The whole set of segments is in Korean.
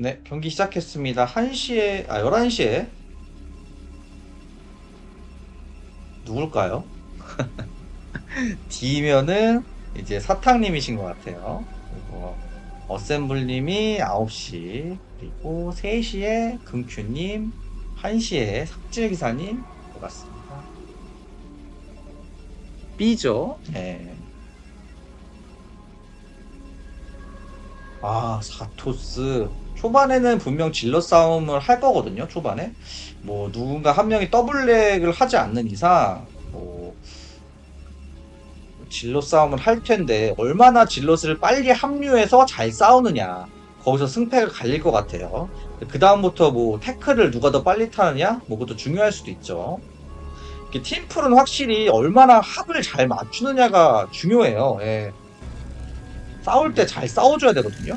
네, 경기 시작했습니다. 1시에, 아, 11시에. 누굴까요? D면은 이제 사탕님이신 것 같아요. 그리고 어셈블님이 9시, 그리고 3시에 금큐님, 1시에 삭제기사님 것 같습니다. B죠? 네. 아, 사토스. 초반에는 분명 질러 싸움을 할 거거든요, 초반에. 뭐, 누군가 한 명이 더블렉을 하지 않는 이상, 뭐, 질러 싸움을 할 텐데, 얼마나 질럿을 빨리 합류해서 잘 싸우느냐. 거기서 승패가 갈릴 것 같아요. 그 다음부터 뭐, 태클을 누가 더 빨리 타느냐? 뭐, 그것도 중요할 수도 있죠. 팀플은 확실히 얼마나 합을 잘 맞추느냐가 중요해요. 예. 싸울 때 잘 싸워줘야 되거든요.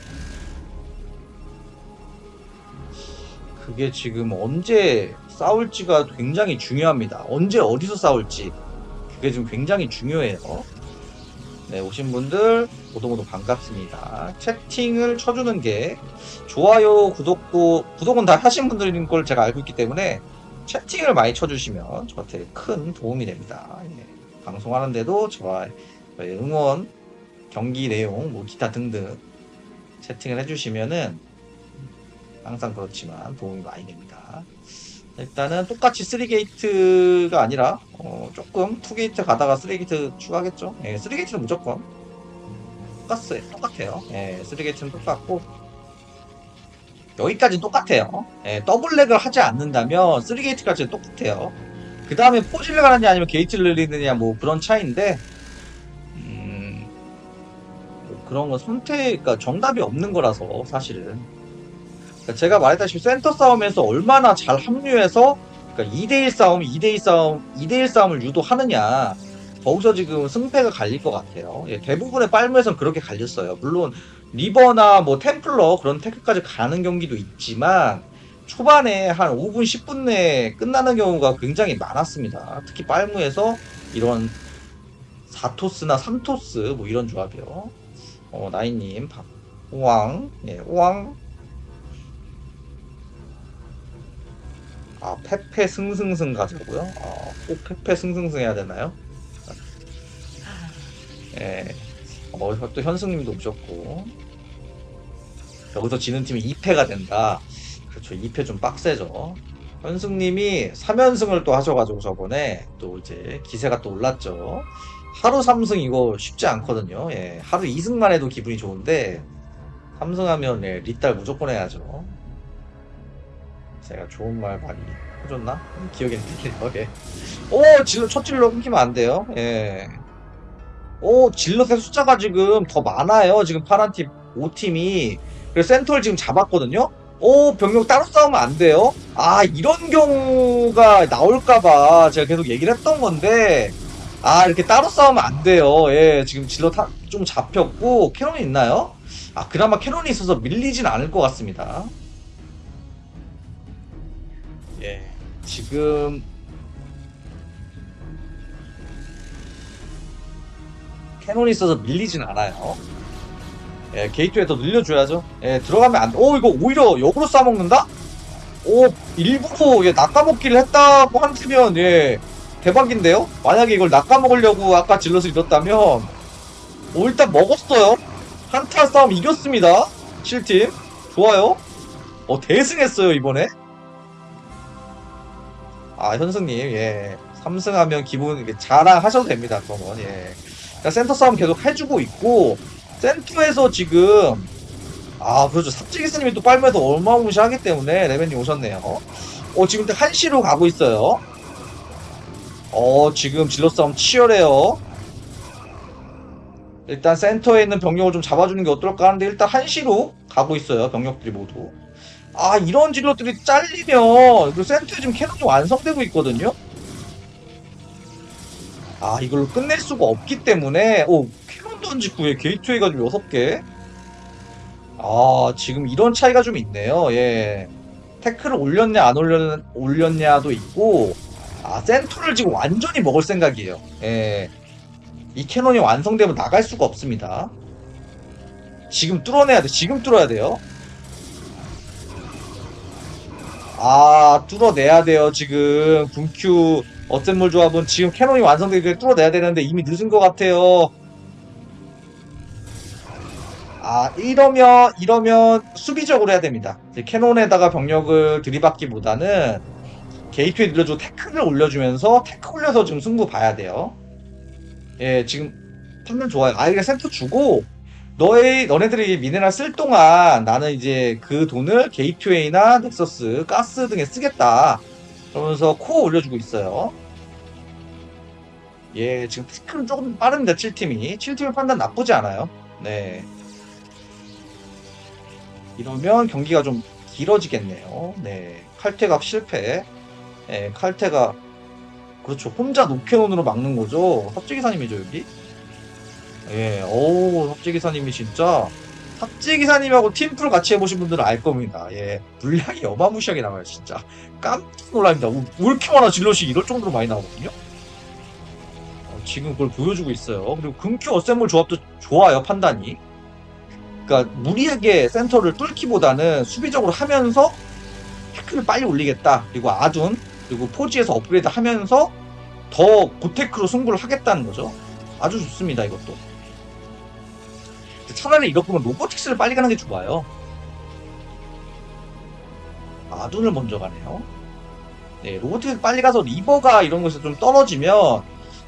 그게 지금 언제 싸울지가 굉장히 중요합니다. 언제 어디서 싸울지 그게 지금 굉장히 중요해요. 네 오신 분들 모두 모두 반갑습니다. 채팅을 쳐주는 게 좋아요, 구독도 구독은 다 하신 분들인 걸 제가 알고 있기 때문에 채팅을 많이 쳐주시면 저한테 큰 도움이 됩니다. 예. 방송하는데도 저와 응원 경기 내용, 뭐 기타 등등 채팅을 해주시면은 항상 그렇지만 도움이 많이 됩니다. 일단은 똑같이 3게이트가 아니라 어, 조금 2게이트 가다가 3게이트 추가하겠죠. 예, 3게이트는 무조건 똑같어요. 똑같아요. 예, 3게이트는 똑같고 여기까지는 똑같아요. 예, 더블렉을 하지 않는다면 3게이트까지는 똑같아요. 그 다음에 포즈를 가느냐 아니면 게이트를 늘리느냐 뭐 그런 차이인데 그런 건 선택, 그러니까 정답이 없는 거라서 사실은. 그러니까 제가 말했다시피 센터 싸움에서 얼마나 잘 합류해서 그러니까 2대1 싸움, 2대2 싸움, 2대1 싸움을 유도하느냐. 거기서 지금 승패가 갈릴 것 같아요. 예, 대부분의 빨무에선 그렇게 갈렸어요. 물론 리버나 뭐 템플러 그런 테크까지 가는 경기도 있지만 초반에 한 5분, 10분 내에 끝나는 경우가 굉장히 많았습니다. 특히 빨무에서 이런 4토스나 3토스 뭐 이런 조합이요. 어, 나이님, 박, 오왕, 예, 오왕. 아, 페페 승승승 가자고요? 아, 꼭 페페 승승승 해야 되나요? 예. 어, 또 현승님도 오셨고. 여기서 지는 팀이 2패가 된다. 그렇죠. 2패 좀 빡세죠. 현승님이 3연승을 또 하셔가지고 저번에 또 이제 기세가 또 올랐죠. 하루 3승 이거 쉽지 않거든요. 예. 하루 2승만 해도 기분이 좋은데 3승하면 예, 리딸 무조건 해야죠. 제가 좋은 말 많이 해줬나? 음, 기억이 안 나네요. 예. 오, 질러, 첫 질러 끊기면 안 돼요. 예. 오, 질럿의 숫자가 지금 더 많아요. 지금 파란 팀 5팀이. 그래서 센터를 지금 잡았거든요. 오, 병력 따로 싸우면 안 돼요. 아, 이런 경우가 나올까봐 제가 계속 얘기를 했던 건데, 아, 이렇게 따로 싸우면 안 돼요. 예, 지금 질럿 하- 좀 잡혔고, 캐논이 있나요? 아, 그나마 캐논이 있어서 밀리진 않을 것 같습니다. 예, 지금 캐논이 있어서 밀리진 않아요. 예, 게이트에 더 늘려줘야죠. 예, 들어가면 안, 오, 이거 오히려 역으로 싸먹는다? 오, 일부러, 예, 낚아먹기를 했다고 한다면, 예, 대박인데요? 만약에 이걸 낚아먹으려고 아까 질럿을 잃었다면, 오, 일단 먹었어요. 한타 싸움 이겼습니다. 7팀. 좋아요. 어, 대승했어요, 이번에. 아, 현승님, 예. 3승하면 기분, 자랑하셔도 됩니다, 그러면, 예. 그러니까 센터 싸움 계속 해주고 있고, 센터에서 지금, 아, 그렇죠. 삽질기스님이 또 빨면서 어마무시하기 때문에 레벤이 오셨네요. 어, 지금 1시로 가고 있어요. 어, 지금 질러 싸움 치열해요. 일단 센터에 있는 병력을 좀 잡아주는 게 어떨까 하는데 일단 1시로 가고 있어요. 병력들이 모두. 아, 이런 질러들이 잘리면, 그 센터에 지금 캐논이 완성되고 있거든요? 아, 이걸로 끝낼 수가 없기 때문에, 오, 캐논 던지고, 예, 게이트웨이 가지고 6개? 아, 지금 이런 차이가 좀 있네요, 예. 태클을 올렸냐, 안 올렸, 올렸냐도 있고, 아, 센터를 지금 완전히 먹을 생각이에요, 예. 이 캐논이 완성되면 나갈 수가 없습니다. 지금 뚫어내야 돼, 지금 뚫어야 돼요. 아 뚫어내야 돼요 지금 군큐 어셈물 조합은 지금 캐논이 완성되기 뚫어내야 되는데 이미 늦은 것 같아요 아 이러면 이러면 수비적으로 해야 됩니다 캐논에다가 병력을 들이받기보다는 게이트에 늘려주고 태클을 올려주면서 태클 올려서 지금 승부 봐야 돼요 예 지금 판단 좋아요 아이가 센터 주고 너의 너네들이 미네랄 쓸 동안 나는 이제 그 돈을 게이트웨이나 넥서스, 가스 등에 쓰겠다. 그러면서 코어 올려주고 있어요. 예, 지금 태클은 조금 빠릅니다. 7팀이. 7팀의 판단 나쁘지 않아요. 네. 이러면 경기가 좀 길어지겠네요. 네. 칼퇴각 실패. 예, 칼퇴가 그렇죠. 혼자 노캐논으로 막는 거죠. 섭지기사님이죠, 여기. 예, 오, 섭지기사님이 진짜 섭지기사님하고 팀플 같이 해보신 분들은 알 겁니다. 예, 물량이 어마무시하게 나와요, 진짜. 깜짝 놀랍니다. 많아 질럿이 이럴 정도로 많이 나오거든요. 어, 지금 그걸 보여주고 있어요. 그리고 금큐 어셈블 조합도 좋아요, 판단이. 그러니까 무리하게 센터를 뚫기보다는 수비적으로 하면서 태클을 빨리 올리겠다. 그리고 아둔 그리고 포지에서 업그레이드 하면서 더 고테크로 승부를 하겠다는 거죠. 아주 좋습니다, 이것도. 차라리 이럴 거면 로보틱스를 빨리 가는 게 좋아요. 아둔을 먼저 가네요. 네, 로보틱스 빨리 가서 리버가 이런 것에서 좀 떨어지면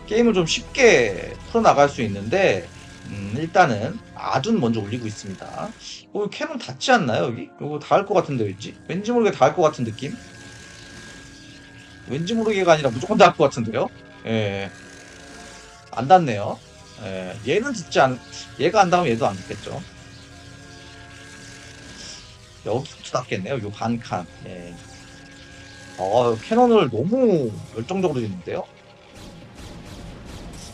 게임을 좀 쉽게 풀어나갈 수 있는데 음, 일단은 아둔 먼저 올리고 있습니다. 어, 캐논 닿지 않나요 여기? 이거 닿을 것 같은데 왠지? 왠지 모르게 닿을 것 같은 느낌? 왠지 모르게가 아니라 무조건 닿을 것 같은데요? 예. 안 닿네요. 예, 얘는 듣지 않, 얘가 안 닿으면 얘도 안 듣겠죠. 여기부터 닿겠네요. 요 반 칸. 예. 어, 캐논을 너무 열정적으로 짓는데요.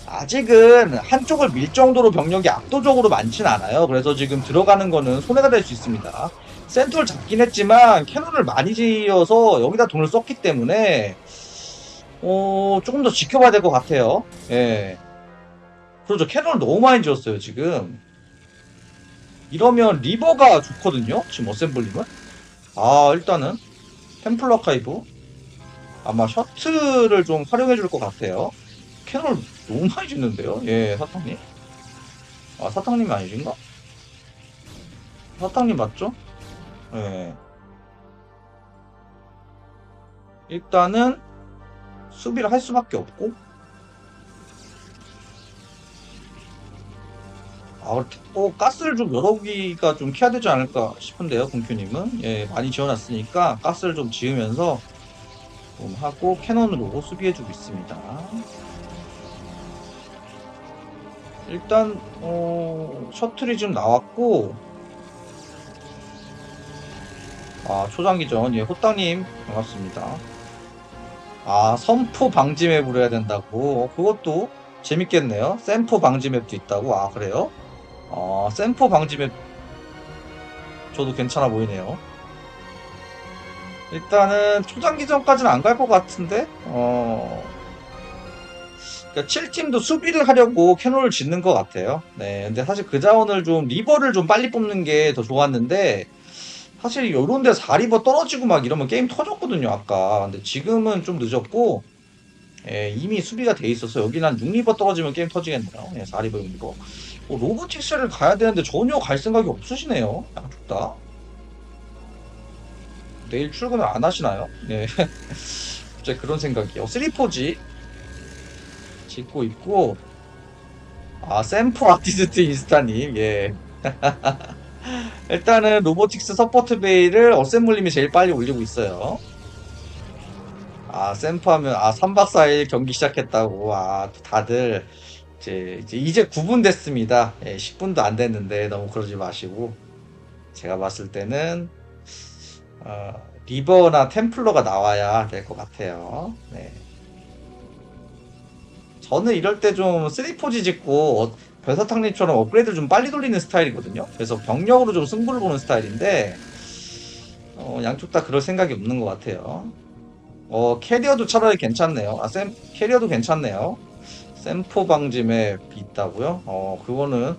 아직은 한쪽을 밀 정도로 병력이 압도적으로 많진 않아요. 그래서 지금 들어가는 거는 손해가 될 수 있습니다. 센터를 잡긴 했지만 캐논을 많이 지어서 여기다 돈을 썼기 때문에 어, 조금 더 지켜봐야 될 것 같아요. 예. 그렇죠. 캐논을 너무 많이 지었어요, 지금. 이러면 리버가 좋거든요, 지금 어셈블링은. 아, 일단은, 템플러 아카이브. 아마 셔틀을 좀 활용해 줄 것 같아요. 캐논을 너무 많이 짓는데요, 예, 사탕님. 아, 사탕님이 아니신가? 사탕님 맞죠? 예. 일단은, 수비를 할 수밖에 없고, 아, 어, 가스를 좀 여러 기가 좀 캐야 되지 않을까 싶은데요, 공큐님은. 예, 많이 지어놨으니까 가스를 좀 지으면서 좀 하고 캐논으로 수비해주고 있습니다. 일단, 어, 셔틀이 지금 나왔고, 아, 초장기전. 예, 호땅님, 반갑습니다. 아, 선포 방지 맵으로 해야 된다고. 어, 그것도 재밌겠네요. 샘포 방지 맵도 있다고. 아, 그래요? 어, 샘포 방지 맵 저도 괜찮아 보이네요. 일단은 초장기전까지는 안 갈 것 같은데 어 그러니까 7팀도 수비를 하려고 캐논을 짓는 것 같아요. 네, 근데 사실 그 자원을 좀 리버를 좀 빨리 뽑는 게 더 좋았는데 사실 요런 데 4리버 떨어지고 막 이러면 게임 터졌거든요 아까. 근데 지금은 좀 늦었고 예, 이미 수비가 돼 있어서 여기는 한 6리버 떨어지면 게임 터지겠네요. 예, 4리버 6리버. 어, 로보틱스를 가야 되는데 전혀 갈 생각이 없으시네요. 양쪽 다. 내일 출근을 안 하시나요? 네. 갑자기 그런 생각이요. 3포지 짓고 있고 아 샘프 아티스트 인스타님 예. 일단은 로보틱스 서포트 베이를 어셈블님이 제일 빨리 올리고 있어요. 아 샘프 하면 아 3박 4일 경기 시작했다고 아 다들 이제 이제, 이제 9분 됐습니다. 예, 10분도 안 됐는데 너무 그러지 마시고 제가 봤을 때는 어, 리버나 템플러가 나와야 될 것 같아요. 네. 저는 이럴 때 좀 3포지 짓고 어, 별사탕님처럼 업그레이드를 좀 빨리 돌리는 스타일이거든요. 그래서 병력으로 좀 승부를 보는 스타일인데 어, 양쪽 다 그럴 생각이 없는 것 같아요. 어, 캐리어도 차라리 괜찮네요. 아, 샘, 캐리어도 괜찮네요. 샘포 맵 있다고요? 어, 그거는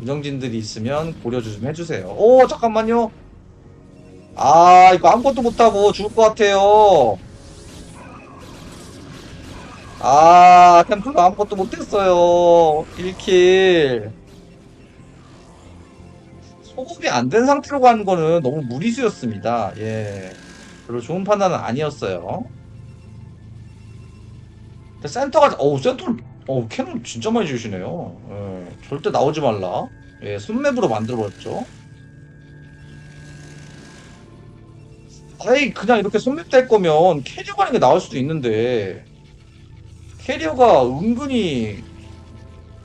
운영진들이 있으면 고려 좀 해주세요. 오, 잠깐만요. 아, 이거 아무것도 못하고 죽을 것 같아요. 아, 템플러 아무것도 못했어요. 1킬. 소급이 안 된 상태로 가는 거는 너무 무리수였습니다. 예. 별로 좋은 판단은 아니었어요. 센터가, 어우, 센터를, 어우, 캐논 진짜 많이 주시네요. 예. 절대 나오지 말라. 예, 순맵으로 만들어버렸죠. 아이, 그냥 이렇게 손맵 될 거면 캐리어 가는 게 나올 수도 있는데, 캐리어가 은근히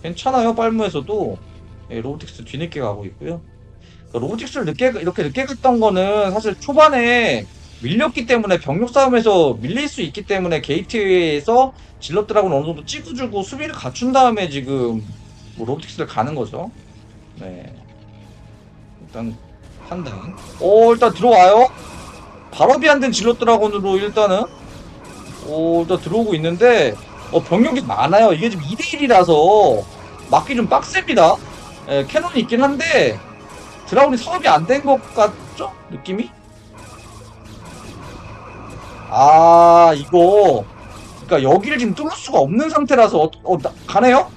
괜찮아요, 빨무에서도. 예, 로보틱스 뒤늦게 가고 있고요. 그러니까 로보틱스를 늦게, 이렇게 늦게 갔던 거는 사실 초반에 밀렸기 때문에 병력 싸움에서 밀릴 수 있기 때문에 게이트에서 질럿들하고는 어느 정도 찍어주고 수비를 갖춘 다음에 지금 뭐 로보틱스를 가는 거죠. 네. 일단 판단. 오, 일단 들어와요. 발업이 안 된 질럿드라곤으로 일단은 오 일단 들어오고 있는데 어 병력이 많아요 이게 지금 2대1이라서 막기 좀 빡셉니다 예, 캐논이 있긴 한데 드라곤이 사업이 안 된 것 같죠? 느낌이? 아 이거 그러니까 여기를 지금 뚫을 수가 없는 상태라서 어, 어 나- 가네요?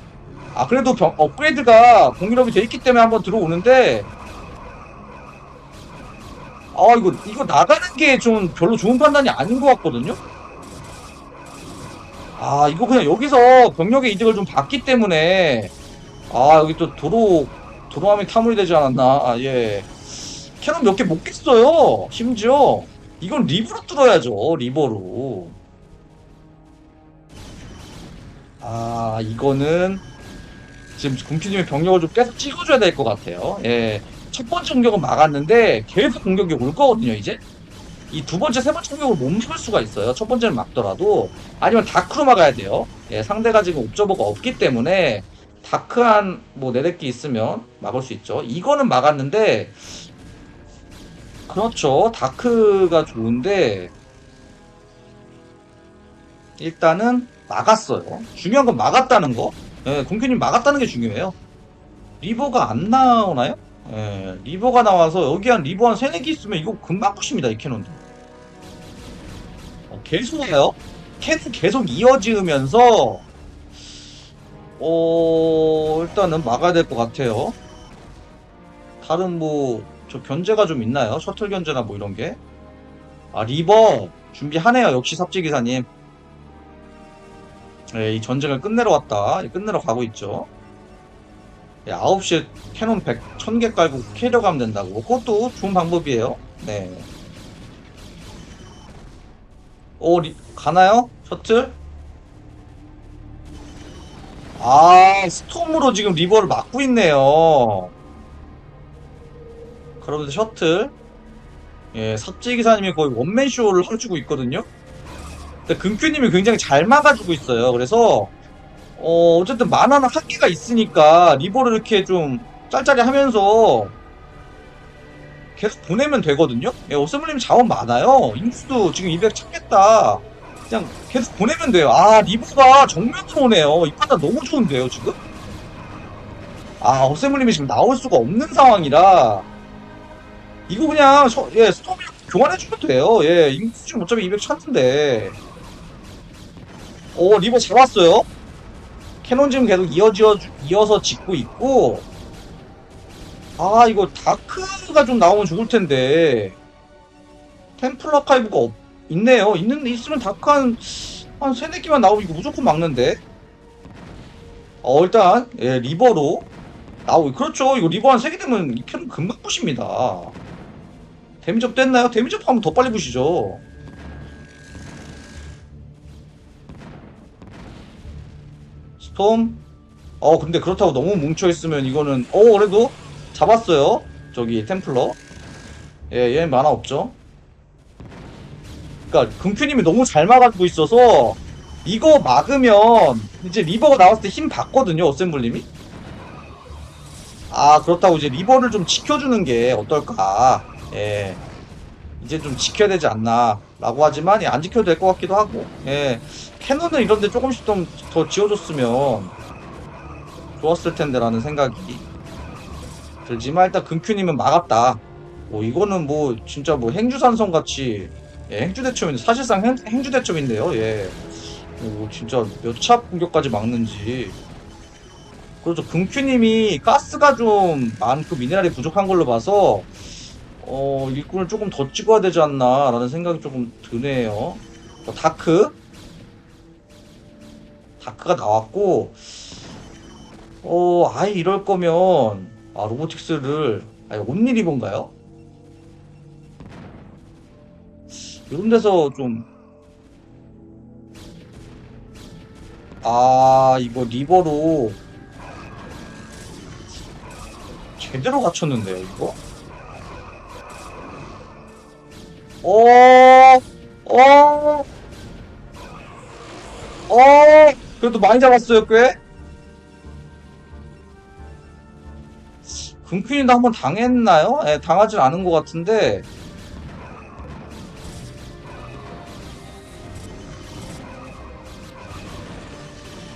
아 그래도 병, 업그레이드가 공유력이 돼 있기 때문에 한번 들어오는데 아 이거 이거 나가는 게 좀 별로 좋은 판단이 아닌 것 같거든요. 아 이거 그냥 여기서 병력의 이득을 좀 봤기 때문에. 아 여기 또 도로 도로함이 타물이 되지 않았나? 아, 예. 캐논 몇 개못 깼어요 심지어. 이건 리버로 뚫어야죠 리버로. 아 이거는 지금 군피님의 병력을 좀 계속 찍어줘야 될 것 같아요. 예. 첫 번째 공격은 막았는데 계속 공격이 올 거거든요 이제 이 두 번째 세 번째 공격을 못 막을 수가 있어요. 첫 번째는 막더라도. 아니면 다크로 막아야 돼요. 예 상대가 지금 옵저버가 없기 때문에 다크한 뭐 네댓개 있으면 막을 수 있죠. 이거는 막았는데 그렇죠. 다크가 좋은데 일단은 막았어요. 중요한 건 막았다는 거. 예, 공큐님 막았다는 게 중요해요. 리버가 안 나오나요? 예, 리버가 나와서 여기 한 리버 한 세네 개 있으면 이거 금방 부십니다 이 캐논도. 어, 계속 해요 캐논 계속 이어지으면서 어 일단은 막아야 될 것 같아요 다른 뭐 저 견제가 좀 있나요? 셔틀 견제나 뭐 이런 게? 아 리버 준비하네요 역시 삽지 기사님 예, 이 전쟁을 끝내러 왔다 끝내러 가고 있죠 예, 9시에 캐논 100, 1000개 깔고 캐리어 가면 된다고. 그것도 좋은 방법이에요. 네. 오, 리, 가나요? 셔틀? 아, 스톰으로 지금 리버를 막고 있네요. 그러면서 셔틀. 예, 삽지기사님이 거의 원맨쇼를 해주고 있거든요. 근데 금큐님이 굉장히 잘 막아주고 있어요. 그래서 어, 어쨌든 만화는 한계가 있으니까 리버를 이렇게 좀 짤짤이 하면서 계속 보내면 되거든요? 예, 오스블님 자원 많아요. 인수도 지금 200 찾겠다. 그냥 계속 보내면 돼요. 아, 리버가 정면으로 오네요. 이 판단 너무 좋은데요, 지금? 아, 어세블님이 지금 나올 수가 없는 상황이라 이거 그냥 서, 예, 스톰이 교환해주면 돼요. 예, 인수 지금 어차피 200 찾는데 오, 리버 잡았어요. 캐논 지금 계속 이어지어 이어서 짓고 있고 아 이거 다크가 좀 나오면 좋을 텐데. 템플 아카이브가 없, 있네요. 있는데 있으면 다크 한, 한 세네 개만 나오면 이거 무조건 막는데. 어 일단 예 리버로 나오고 그렇죠. 이거 리버 한 세 개 되면 이 캐논 금방 부십니다. 데미지업 됐나요? 데미지업 하면 더 빨리 부시죠. 스톰? 어 근데 그렇다고 너무 뭉쳐있으면 이거는 어 그래도 잡았어요. 저기 템플러. 예얘 만화 없죠? 그니까 금큐님이 너무 잘 막아주고 있어서 이거 막으면 이제 리버가 나왔을 때 힘 받거든요 어셈블님이? 아 그렇다고 이제 리버를 좀 지켜주는 게 어떨까? 예. 이제 좀 지켜야 되지 않나? 라고 하지만 예, 안 지켜도 될 것 같기도 하고 예. 캐논은 이런데 조금씩 좀 더 지어줬으면 좋았을 텐데 라는 생각이 들지만 일단 금큐님은 막았다 뭐 이거는 뭐 진짜 뭐 행주산성 같이 예, 행주대첩인데 사실상 행, 행주대첩인데요. 예. 뭐 진짜 몇 차 공격까지 막는지. 그렇죠. 금큐님이 가스가 좀 많고 미네랄이 부족한 걸로 봐서 어 일꾼을 조금 더 찍어야 되지 않나라는 생각이 조금 드네요. 어, 다크 다크가 나왔고 어 아예 이럴 거면 아 로보틱스를 아니 온리리본가요? 이런 데서 좀 아, 이거 리버로 제대로 갖췄는데요, 이거? 어, 어, 어, 그래도 많이 잡았어요, 꽤? 금퀸이도 한번 당했나요? 예, 당하진 않은 것 같은데,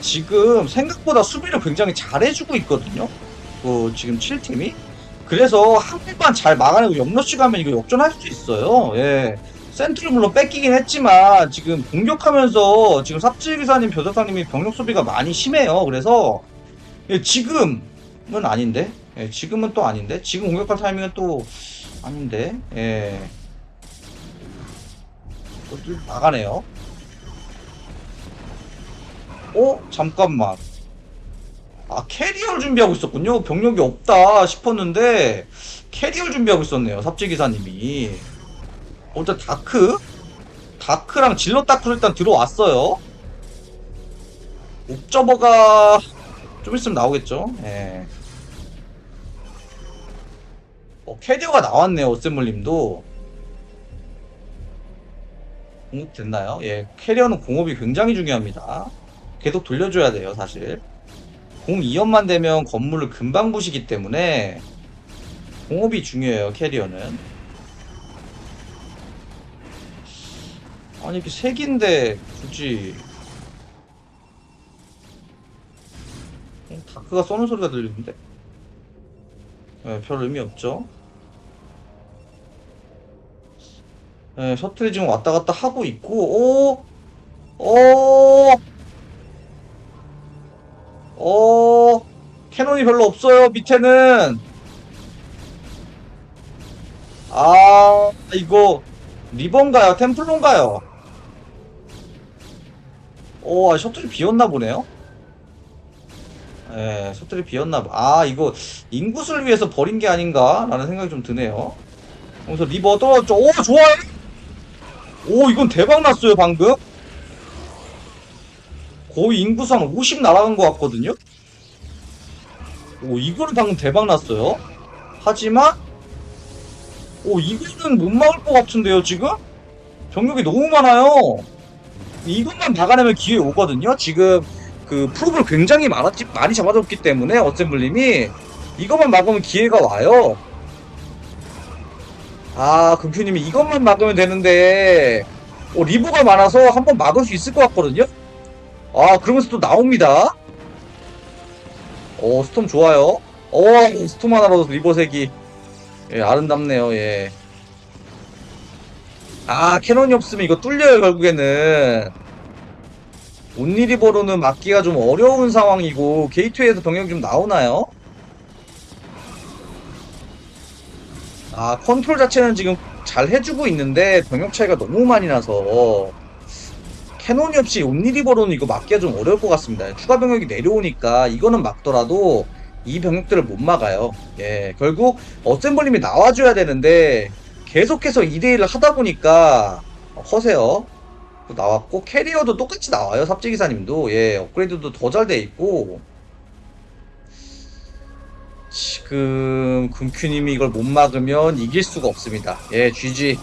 지금 생각보다 수비를 굉장히 잘해주고 있거든요. 그 지금 7팀이. 그래서 한 번만 잘 막아내고 역러시 가면 이거 역전할 수 있어요. 예. 센트를 물론 뺏기긴 했지만 지금 공격하면서 지금 삽질기사님, 벼사사님이 병력 소비가 많이 심해요. 그래서 예, 지금은 아닌데. 예, 지금은 또 아닌데. 지금 공격할 타이밍은 또 아닌데. 예. 또 나가네요. 어? 잠깐만. 아, 캐리어를 준비하고 있었군요. 병력이 없다 싶었는데, 캐리어를 준비하고 있었네요. 삽질기사님이. 어, 일단 다크? 다크랑 질러 다크로 일단 들어왔어요. 옵저버가 좀 있으면 나오겠죠. 예. 어, 캐리어가 나왔네요. 어셈블님도. 공급 됐나요? 예, 캐리어는 공업이 굉장히 중요합니다. 계속 돌려줘야 돼요, 사실. 공 2연만 되면 건물을 금방 부시기 때문에 공업이 중요해요, 캐리어는. 아니, 이렇게 색인데 굳이 어, 다크가 쏘는 소리가 들리는데? 네, 별 의미 없죠. 네, 셔틀이 지금 왔다 갔다 하고 있고, 오, 오, 어, 캐논이 별로 없어요, 밑에는. 아, 이거, 리본가요? 템플론가요? 오, 아, 셔틀이 비었나 보네요? 예, 셔틀이 비었나 봐. 아, 이거, 인구수를 위해서 버린 게 아닌가? 라는 생각이 좀 드네요. 그래서 리버 떨어졌죠. 오, 좋아요! 오, 이건 대박 났어요, 방금. 거의 인구수 한50 날아간 것 같거든요? 오, 이거는 방금 대박 났어요. 하지만, 오, 이거는 못 막을 것 같은데요, 지금? 병력이 너무 많아요. 이것만 막아내면 기회 오거든요? 지금, 그, 프로브를 굉장히 많았지, 많이 잡아줬기 때문에, 어셈블님이, 이것만 막으면 기회가 와요. 아, 금표님이 이것만 막으면 되는데, 오, 리버가 많아서 한번 막을 수 있을 것 같거든요? 아, 그러면서 또 나옵니다. 오, 스톰 좋아요. 오, 스톰 하나로 리버색이. 예, 아름답네요, 예. 아, 캐논이 없으면 이거 뚫려요, 결국에는. 온리리버로는 막기가 좀 어려운 상황이고, 게이트웨이에서 병력이 좀 나오나요? 아, 컨트롤 자체는 지금 잘 해주고 있는데, 병력 차이가 너무 많이 나서, 캐논이 없이 온리리버로는 이거 막기가 좀 어려울 것 같습니다. 추가 병력이 내려오니까 이거는 막더라도 이 병력들을 못 막아요. 예, 결국 어셈블님이 나와줘야 되는데 계속해서 2대1을 하다 보니까 허세요. 또 나왔고 캐리어도 똑같이 나와요. 삽지기사님도 예, 업그레이드도 더 잘 돼 있고 지금 금큐님이 이걸 못 막으면 이길 수가 없습니다. 예, GG.